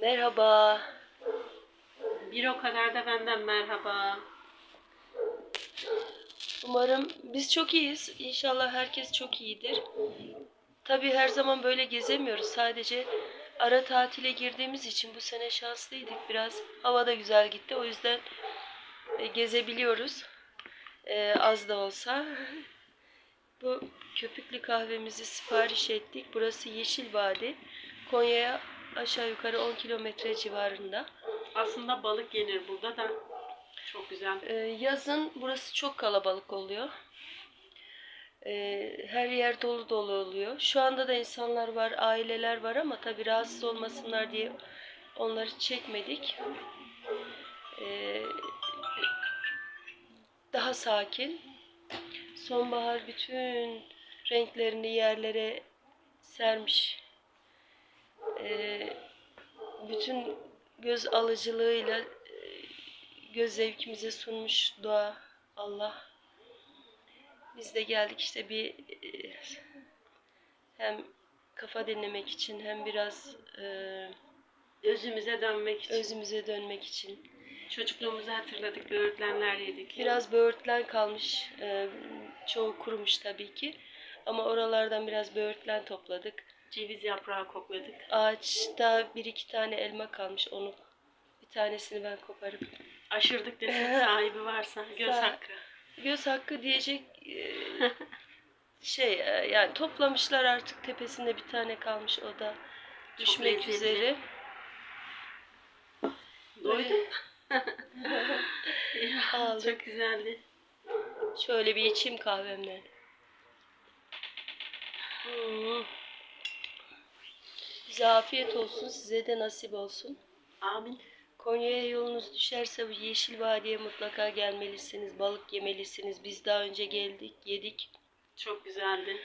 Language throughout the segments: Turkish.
Merhaba. Bir o kadar da benden merhaba. Umarım biz çok iyiyiz. İnşallah herkes çok iyidir. Tabii her zaman böyle gezemiyoruz. Sadece ara tatile girdiğimiz için bu sene şanslıydık. Biraz hava da güzel gitti. O yüzden e, gezebiliyoruz. E, az da olsa. Bu köpüklü kahvemizi sipariş ettik. Burası Yeşil Vadi. Konya'ya aşağı yukarı 10 kilometre civarında. Aslında balık yenir burada da. Çok güzel. Ee, yazın burası çok kalabalık oluyor. Ee, her yer dolu dolu oluyor. Şu anda da insanlar var, aileler var ama tabii rahatsız olmasınlar diye onları çekmedik. Ee, daha sakin. Sonbahar bütün renklerini yerlere sermiş. Ee, bütün göz alıcılığıyla e, göz zevkimize sunmuş doğa Allah. Biz de geldik işte bir e, hem kafa dinlemek için hem biraz e, Özümüze dönmek için. özümüze dönmek için. Çocukluğumuzu hatırladık. Böğürtlenler yedik. Biraz böğürtlen kalmış. e, çoğu kurumuş tabii ki. Ama oralardan biraz böğürtlen topladık. Ceviz yaprağı kokladık. Ağaçta bir iki tane elma kalmış. Onu bir tanesini ben koparıp Aşırdık desek sahibi varsa. Göz Sağ- hakkı. göz hakkı diyecek e, şey e, yani toplamışlar artık tepesinde bir tane kalmış o da düşmek lezzetli. üzere. Doydum. Ya, Aldık. çok güzeldi. Şöyle bir içeyim kahvemden. Hmm. Bize afiyet olsun, size de nasip olsun. Amin. Konya'ya yolunuz düşerse bu Yeşil Vadi'ye mutlaka gelmelisiniz, balık yemelisiniz. Biz daha önce geldik, yedik. Çok güzeldi.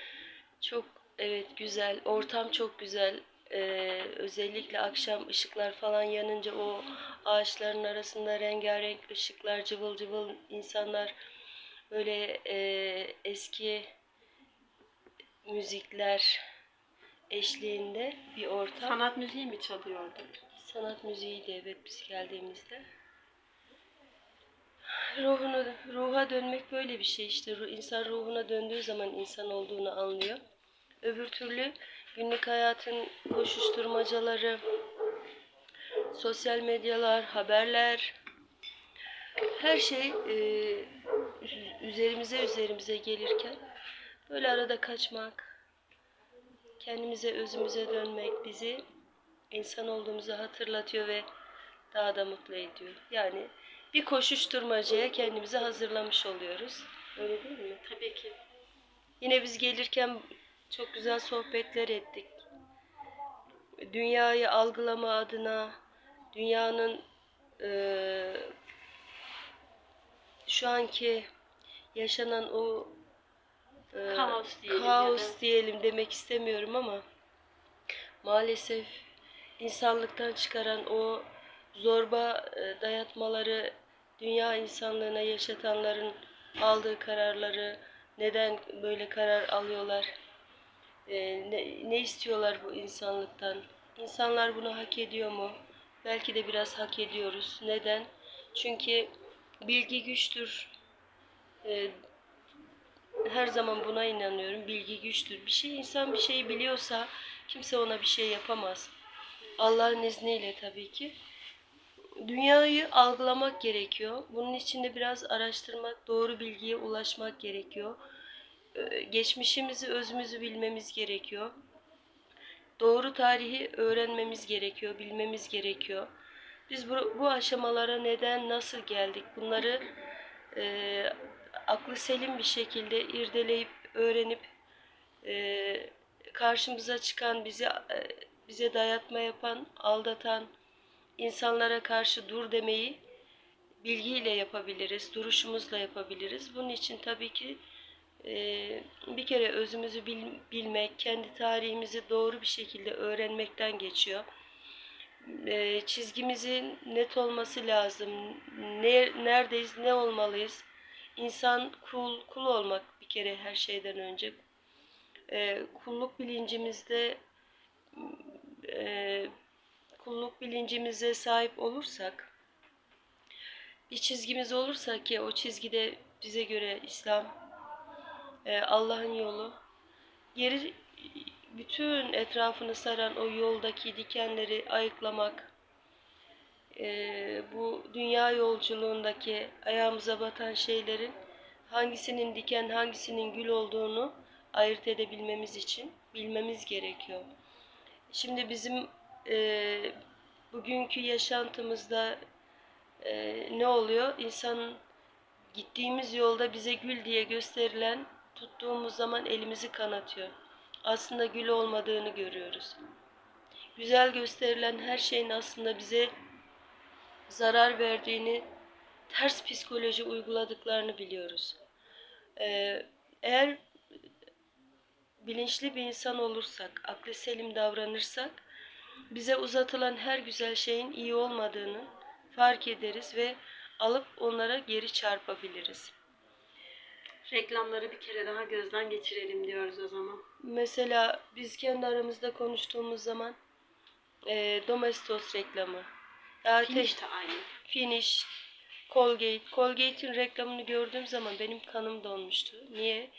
Çok evet güzel. Ortam çok güzel. Ee, özellikle akşam ışıklar falan yanınca o ağaçların arasında rengarenk ışıklar, cıvıl cıvıl insanlar böyle e, eski müzikler eşliğinde bir ortam. Sanat müziği mi çalıyordu? Sanat müziği de evet biz geldiğimizde. Ruhunu, ruha dönmek böyle bir şey işte. İnsan ruhuna döndüğü zaman insan olduğunu anlıyor. Öbür türlü günlük hayatın koşuşturmacaları, sosyal medyalar, haberler, her şey e, üz- üzerimize üzerimize gelirken böyle arada kaçmak, kendimize özümüze dönmek bizi insan olduğumuzu hatırlatıyor ve daha da mutlu ediyor. Yani bir koşuşturmacaya kendimizi hazırlamış oluyoruz. Öyle değil mi? Tabii ki. Yine biz gelirken çok güzel sohbetler ettik. Dünyayı algılama adına, dünyanın eee, şu anki yaşanan o eee, Kaos diyelim ya kaos da- diyelim demek istemiyorum ama maalesef insanlıktan çıkaran o zorba e, dayatmaları dünya insanlığına yaşatanların aldığı kararları neden böyle karar alıyorlar? E, ne, ne istiyorlar bu insanlıktan? İnsanlar bunu hak ediyor mu? Belki de biraz hak ediyoruz. Neden? Çünkü bilgi güçtür. E, her zaman buna inanıyorum. Bilgi güçtür. Bir şey insan bir şey biliyorsa kimse ona bir şey yapamaz. Allah'ın izniyle tabii ki. Dünyayı algılamak gerekiyor. Bunun için de biraz araştırmak, doğru bilgiye ulaşmak gerekiyor. Ee, Geçmişimizi, özümüzü bilmemiz gerekiyor. Doğru tarihi öğrenmemiz gerekiyor, bilmemiz gerekiyor. Biz bu, bu aşamalara neden, nasıl geldik bunları e, aklı selim bir şekilde irdeleyip, öğrenip e, karşımıza çıkan, bizi e, bize dayatma yapan, aldatan insanlara karşı dur demeyi bilgiyle yapabiliriz, duruşumuzla yapabiliriz. Bunun için tabii ki e, bir kere özümüzü bil- bilmek, kendi tarihimizi doğru bir şekilde öğrenmekten geçiyor. E, çizgimizin net olması lazım. Ne, neredeyiz, ne olmalıyız? İnsan kul, kul olmak bir kere her şeyden önce. E, kulluk bilincimizde e, kulluk bilincimize sahip olursak, bir çizgimiz olursa ki o çizgide bize göre İslam, e, Allah'ın yolu, geri bütün etrafını saran o yoldaki dikenleri ayıklamak, e, bu dünya yolculuğundaki ayağımıza batan şeylerin hangisinin diken hangisinin gül olduğunu ayırt edebilmemiz için bilmemiz gerekiyor. Şimdi bizim e, bugünkü yaşantımızda e, ne oluyor? İnsanın gittiğimiz yolda bize gül diye gösterilen tuttuğumuz zaman elimizi kanatıyor. Aslında gül olmadığını görüyoruz. Güzel gösterilen her şeyin aslında bize zarar verdiğini, ters psikoloji uyguladıklarını biliyoruz. Ee, eğer bilinçli bir insan olursak, aklı selim davranırsak, bize uzatılan her güzel şeyin iyi olmadığını fark ederiz ve alıp onlara geri çarpabiliriz. Reklamları bir kere daha gözden geçirelim diyoruz o zaman. Mesela biz kendi aramızda konuştuğumuz zaman e, Domestos reklamı, te- Finish de aynı. Finish, Colgate. Colgate'in reklamını gördüğüm zaman benim kanım donmuştu. Niye?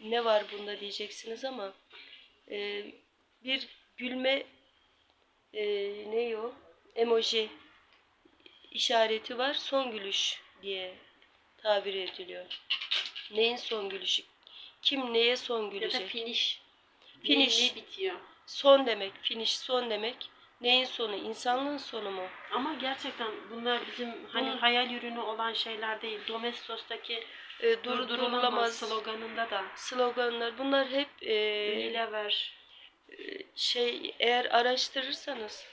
Ne var bunda diyeceksiniz ama e, bir gülme e, ne o? Emoji işareti var. Son gülüş diye tabir ediliyor. Neyin son gülüşü? Kim neye son Ya da gülecek? finish. Finish. Ne, ne bitiyor. Son demek, finish son demek. Neyin sonu? İnsanlığın sonu mu? Ama gerçekten bunlar bizim hani Hı. hayal ürünü olan şeyler değil. Domestos'taki E, durdurulamaz sloganında da sloganlar. Bunlar hep e, Unilever, şey eğer araştırırsanız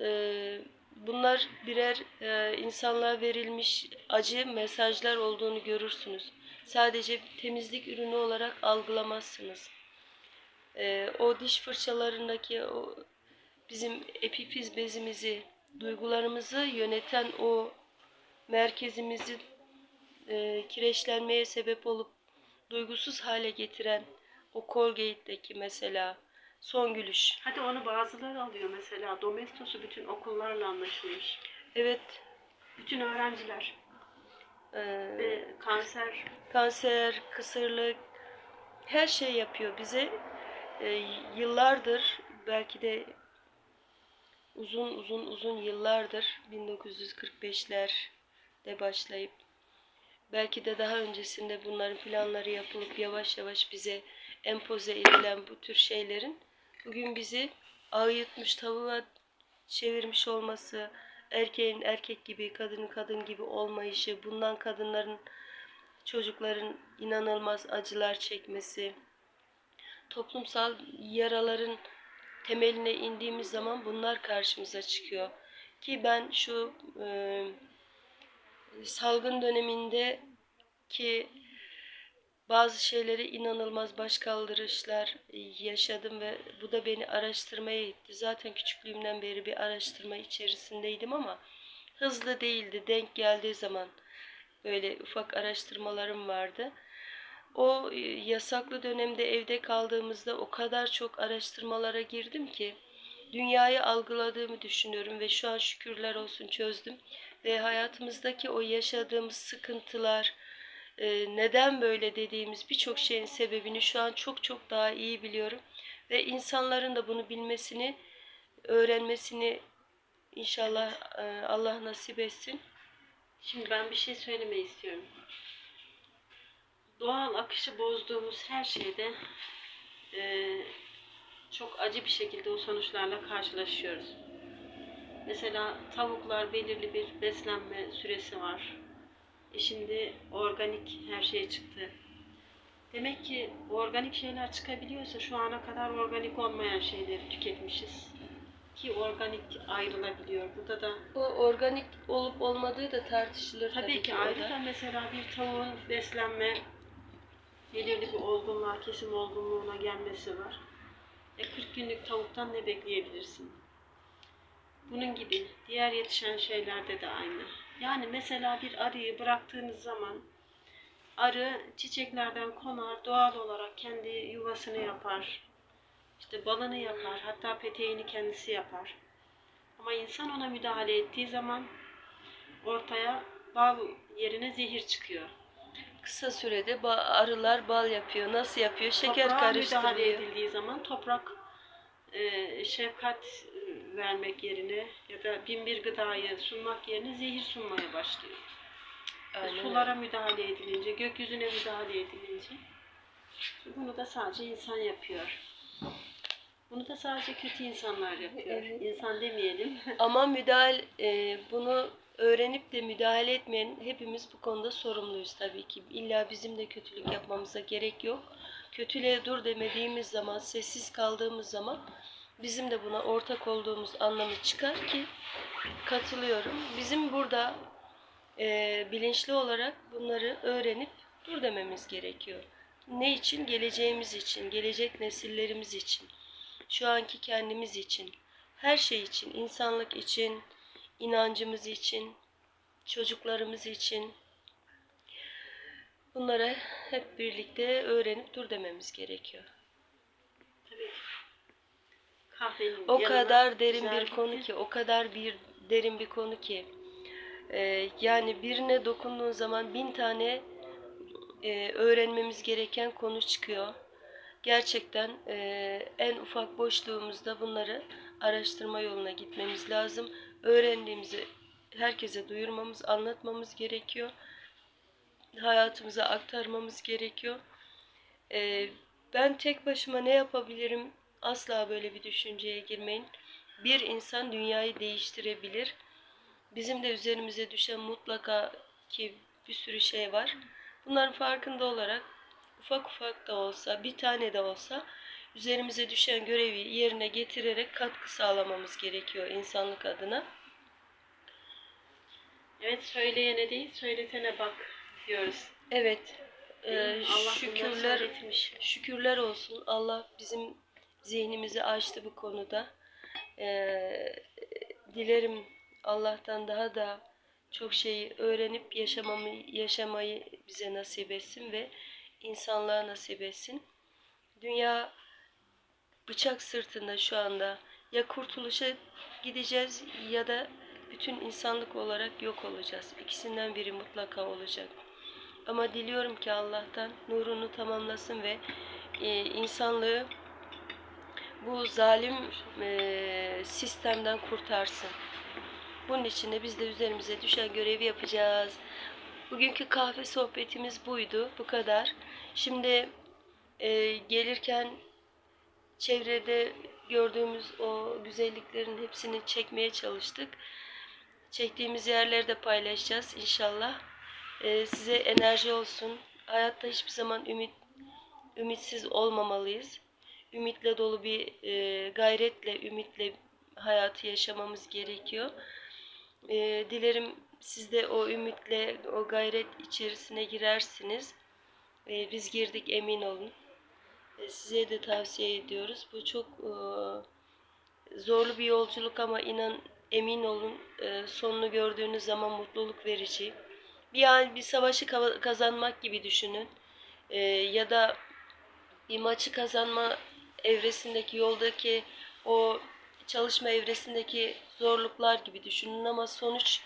e, bunlar birer e, insanlığa verilmiş acı mesajlar olduğunu görürsünüz. Sadece temizlik ürünü olarak algılamazsınız. E, o diş fırçalarındaki o bizim epifiz bezimizi, duygularımızı yöneten o merkezimizi e, kireçlenmeye sebep olup duygusuz hale getiren o Colgate'deki mesela son gülüş. Hadi onu bazıları alıyor mesela. Domestos'u bütün okullarla anlaşılmış. Evet, Bütün öğrenciler e, ve kanser kanser, kısırlık her şey yapıyor bize. E, yıllardır belki de uzun uzun uzun yıllardır 1945'lerde başlayıp belki de daha öncesinde bunların planları yapılıp yavaş yavaş bize empoze edilen bu tür şeylerin bugün bizi ağ yutmuş tavuğa çevirmiş olması, erkeğin erkek gibi, kadının kadın gibi olmayışı, bundan kadınların, çocukların inanılmaz acılar çekmesi, toplumsal yaraların temeline indiğimiz zaman bunlar karşımıza çıkıyor. Ki ben şu e, salgın döneminde ki bazı şeyleri inanılmaz başkaldırışlar yaşadım ve bu da beni araştırmaya itti. Zaten küçüklüğümden beri bir araştırma içerisindeydim ama hızlı değildi. Denk geldiği zaman böyle ufak araştırmalarım vardı. O e, yasaklı dönemde evde kaldığımızda o kadar çok araştırmalara girdim ki dünyayı algıladığımı düşünüyorum ve şu an şükürler olsun çözdüm. Ve hayatımızdaki o yaşadığımız sıkıntılar, e, neden böyle dediğimiz birçok şeyin sebebini şu an çok çok daha iyi biliyorum. Ve insanların da bunu bilmesini, öğrenmesini inşallah e, Allah nasip etsin. Şimdi ben bir şey söylemeyi istiyorum. Doğal akışı bozduğumuz her şeyde eee, çok acı bir şekilde o sonuçlarla karşılaşıyoruz. Mesela tavuklar belirli bir beslenme süresi var. E şimdi organik her şey çıktı. Demek ki organik şeyler çıkabiliyorsa şu ana kadar organik olmayan şeyleri tüketmişiz. Ki organik ayrılabiliyor. Burada da O organik olup olmadığı da tartışılır Tabii, tabii, ki ayrıca mesela bir tavuğun beslenme belirli bir olgunluğa, kesim olgunluğuna gelmesi var. E 40 günlük tavuktan ne bekleyebilirsin? Bunun gibi diğer yetişen şeylerde de aynı. Yani mesela bir arıyı bıraktığınız zaman arı çiçeklerden konar, doğal olarak kendi yuvasını yapar. İşte balını yapar, hatta peteğini kendisi yapar. Ama insan ona müdahale ettiği zaman ortaya bal yerine zehir çıkıyor. Kısa sürede ba- arılar bal yapıyor. Nasıl yapıyor? Şeker Toprağa müdahale karıştırıyor. edildiği zaman toprak e, şefkat e, vermek yerine ya da bin bir gıdayı sunmak yerine zehir sunmaya başlıyor. Aynen Sulara müdahale edilince, gökyüzüne müdahale edilince bunu da sadece insan yapıyor. Bunu da sadece kötü insanlar yapıyor. Evet. İnsan demeyelim. Ama müdahale e, bunu öğrenip de müdahale etmeyen hepimiz bu konuda sorumluyuz tabii ki. İlla bizim de kötülük yapmamıza gerek yok. Kötülüğe dur demediğimiz zaman, sessiz kaldığımız zaman bizim de buna ortak olduğumuz anlamı çıkar ki katılıyorum. Bizim burada e, bilinçli olarak bunları öğrenip dur dememiz gerekiyor. Ne için? Geleceğimiz için, gelecek nesillerimiz için, şu anki kendimiz için, her şey için, insanlık için, inancımız için, çocuklarımız için bunlara hep birlikte öğrenip dur dememiz gerekiyor. Tabii. Kahvenin O kadar derin bir konu ki, o kadar bir derin bir konu ki. Ee, yani birine dokunduğun zaman bin tane e, öğrenmemiz gereken konu çıkıyor. Gerçekten e, en ufak boşluğumuzda bunları araştırma yoluna gitmemiz lazım. Öğrendiğimizi herkese duyurmamız, anlatmamız gerekiyor. Hayatımıza aktarmamız gerekiyor. Ee, ben tek başıma ne yapabilirim? Asla böyle bir düşünceye girmeyin. Bir insan dünyayı değiştirebilir. Bizim de üzerimize düşen mutlaka ki bir sürü şey var. Bunların farkında olarak ufak ufak da olsa, bir tane de olsa üzerimize düşen görevi yerine getirerek katkı sağlamamız gerekiyor insanlık adına. Evet söyleyene değil söyletene bak diyoruz. Evet, e? Allah bunları şükürler. Şükürler olsun. Allah bizim zihnimizi açtı bu konuda. Ee, dilerim Allah'tan daha da çok şeyi öğrenip yaşamamı, yaşamayı bize nasip etsin ve insanlığa nasip etsin. Dünya bıçak sırtında şu anda ya kurtuluşa gideceğiz ya da bütün insanlık olarak yok olacağız. İkisinden biri mutlaka olacak. Ama diliyorum ki Allah'tan nurunu tamamlasın ve e, insanlığı bu zalim e, sistemden kurtarsın. Bunun için de biz de üzerimize düşen görevi yapacağız. Bugünkü kahve sohbetimiz buydu. Bu kadar. Şimdi e, gelirken çevrede gördüğümüz o güzelliklerin hepsini çekmeye çalıştık. Çektiğimiz yerleri de paylaşacağız inşallah. Ee, size enerji olsun. Hayatta hiçbir zaman ümit ümitsiz olmamalıyız. Ümitle dolu bir e, gayretle, ümitle hayatı yaşamamız gerekiyor. Ee, dilerim siz de o ümitle, o gayret içerisine girersiniz. Ee, biz girdik emin olun. Ee, size de tavsiye ediyoruz. Bu çok e, zorlu bir yolculuk ama inan emin olun e, sonunu gördüğünüz zaman mutluluk verici. Bir an bir savaşı ka- kazanmak gibi düşünün. E, ya da bir maçı kazanma evresindeki yoldaki o çalışma evresindeki zorluklar gibi düşünün ama sonuç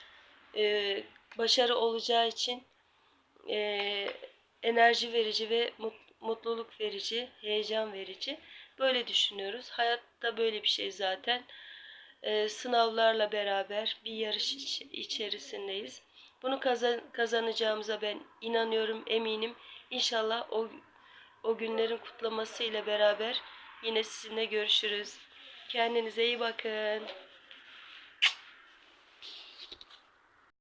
e, başarı olacağı için e, enerji verici ve mut- mutluluk verici, heyecan verici. Böyle düşünüyoruz. Hayatta böyle bir şey zaten. Ee, sınavlarla beraber bir yarış iç- içerisindeyiz. Bunu kazan kazanacağımıza ben inanıyorum, eminim. İnşallah o o günlerin kutlaması ile beraber yine sizinle görüşürüz. Kendinize iyi bakın.